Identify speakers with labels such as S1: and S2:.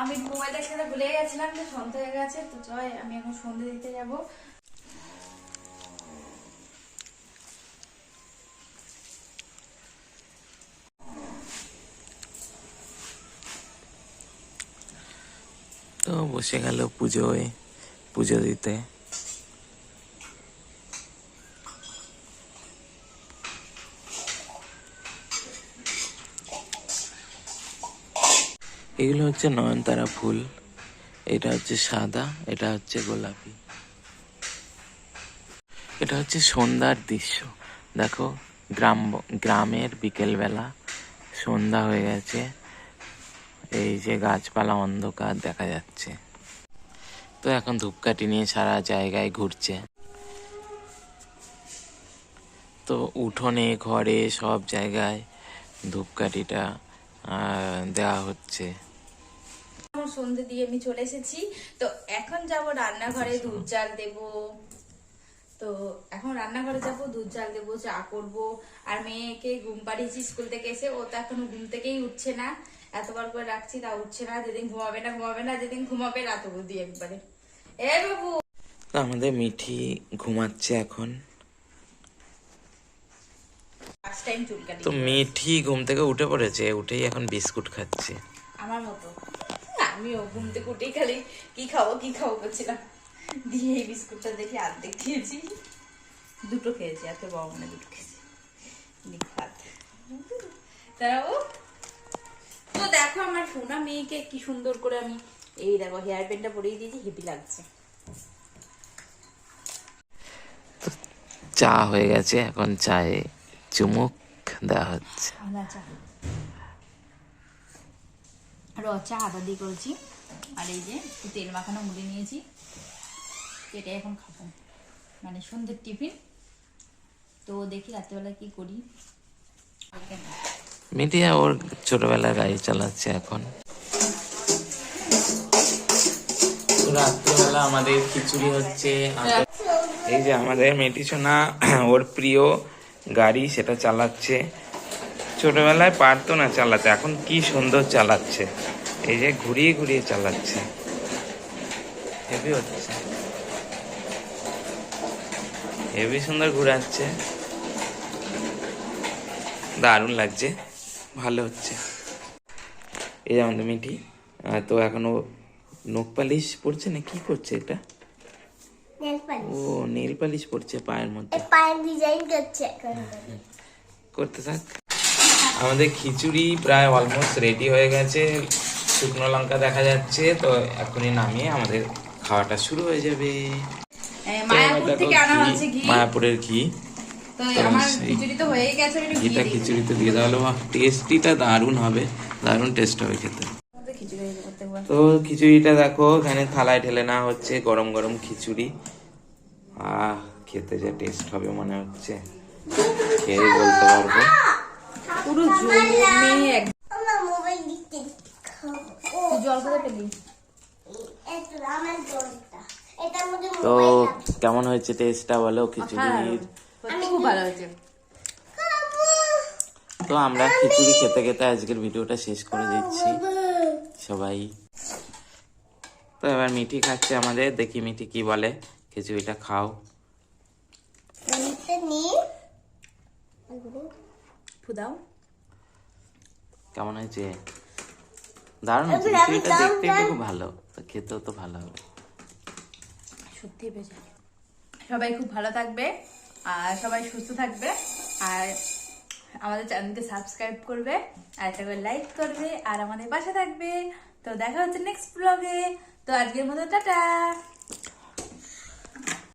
S1: আমি মোবাইলটা ছেড়ে ভুলে গেছিলাম যে সন্ধ্যা হয়ে গেছে, তো চয় আমি এখন সন্ধ্যে দিতে যাব।
S2: তো বসে গেল পুজোয়, পুজো দিতে। এগুলো হচ্ছে নয়নতারা ফুল। এটা হচ্ছে সাদা, এটা হচ্ছে গোলাপি। এটা হচ্ছে সন্ধ্যার দৃশ্য। দেখো, গ্রাম, গ্রামের বিকেলবেলা সন্ধ্যা হয়ে গেছে। এই যে গাছপালা অন্ধকার দেখা যাচ্ছে। তো এখন ধূপকাঠি নিয়ে সারা জায়গায় ঘুরছে। তো উঠোনে, ঘরে সব জায়গায় ধূপকাঠিটা দেওয়া হচ্ছে।
S1: সন্ধ্যে দিয়ে আমি চলে এসেছি। তো এখন যাব রান্নাঘরে দুধ জাল দেব। তো এখন রান্নাঘরে যাব দুধ জাল দেবো চা করব। আর মেয়েকে ঘুম পাড়িয়েছি স্কুল থেকে এসে ও তো এখনও ঘুম থেকেই উঠছে না। এতবার করে রাখছি তা উঠছে না। যেদিন ঘুমাবে না ঘুমাবে না যেদিন ঘুমাবে রাত অবধি একবারে। এ বাবু!
S2: আমাদের মিঠি ঘুমাচ্ছে এখন।
S1: টাইম চুল কাটি
S2: তো মিঠি ঘুম থেকে উঠে পড়েছে উঠেই এখন বিস্কুট খাচ্ছে।
S1: আমার মতো। আমিও ঘুম থেকে উঠেই খালি কি খাব কি খাব করছিলাম দিয়ে এই বিস্কুটটা দেখে অর্ধেক খেয়েছি। দুটো খেয়েছি এত বাবা মানে দুটো খেয়েছি। নিখাত তারা ও তো দেখো আমার সোনা মেয়েকে কি সুন্দর করে আমি এই দেখো হেয়ার ব্যান্ডটা পরিয়ে দিয়েছি হেভি লাগছে।
S2: চা হয়ে গেছে এখন চায়ে চুমুক। দেওয়া হচ্ছে।
S1: আদা চা। র চা আদা দিয়ে করেছি। আর এই যে একটু তেল মাখানো মুড়ি নিয়েছি। এটাই এখন খাব। মানে সন্ধ্যের টিফিন। তো দেখি রাত্রেবেলা কি করি।
S2: মিডিয়া ওর ছোটবেলার গাড়ি চালাচ্ছে এখন। তো রাত্রিবেলা আমাদের খিচুড়ি হচ্ছে। এই যে আমাদের মেটি সোনা ওর প্রিয়। গাড়ি সেটা চালাচ্ছে। ছোটবেলায় পারতো না চালাতে, এখন কি সুন্দর চালাচ্ছে। এই যে ঘুরিয়ে ঘুরিয়ে চালাচ্ছে। হেভি হচ্ছে। হেভি সুন্দর ঘুরাচ্ছে। দারুণ লাগছে। ভালো হচ্ছে। এই যে আমাদের মিটি তো এখনও নখ পালিশ পড়ছে না? কি করছে এটা? ও নেল পালিশ পড়ছে পায়ের মধ্যে।
S3: পায়ের ডিজাইন করছে
S2: করতে থাক। আমাদের খিচুড়ি প্রায় অলমোস্ট রেডি হয়ে গেছে। শুকনো লঙ্কা দেখা যাচ্ছে তো এখনই নামিয়ে আমাদের খাওয়াটা শুরু হয়ে যাবে। তো
S1: মায়াপুর
S2: দেখো
S1: থেকে আনা
S2: ঘি, মায়াপুরের ঘি।
S1: তো আমার
S2: সেই-
S1: খিচুড়ি তো গেছে আমি একটু ঘি
S2: ঘিটা
S1: দিয়ে
S2: খিচুড়িতে দিয়ে দেওয়া হলো টেস্টিটা দারুণ হবে। দারুণ টেস্ট হবে খেতে। তো খিচুড়িটা দেখো এখানে থালায় ঢেলে না হচ্ছে গরম গরম খিচুড়ি। আহ খেতে যা টেস্ট হবে মনে হচ্ছে। খেয়ে বলতে পারব।
S1: পুরো জমে জল করে পেলি?
S2: তো কেমন হয়েছে টেস্টটা বলো
S1: হ্যাঁ
S2: খিচুড়ির?
S1: খুব ভালো হয়েছে।
S2: তো আমরা খিচুড়ি খেতে খেতে আজকের ভিডিওটা শেষ করে দিচ্ছি। সবাই তো এবার মিঠি খাচ্ছে আমাদের দেখি মিঠি কি বলে। খিচুড়িটা খাও।
S1: ফুদাও।
S2: কেমন হয়েছে? দারুণ হয়েছে খিচুড়িটা দেখতে। খুব ভালো। তো খেতেও তো ভালো হবে।
S1: সত্যি সবাই খুব ভালো থাকবে আর সবাই সুস্থ থাকবে আর আমাদের চ্যানেলকে সাবস্ক্রাইব করবে আর একটা করে লাইক করবে, আর আমাদের পাশে থাকবে। তো দেখা হচ্ছে নেক্সট ব্লগে তো আজকের মতো, টাটা!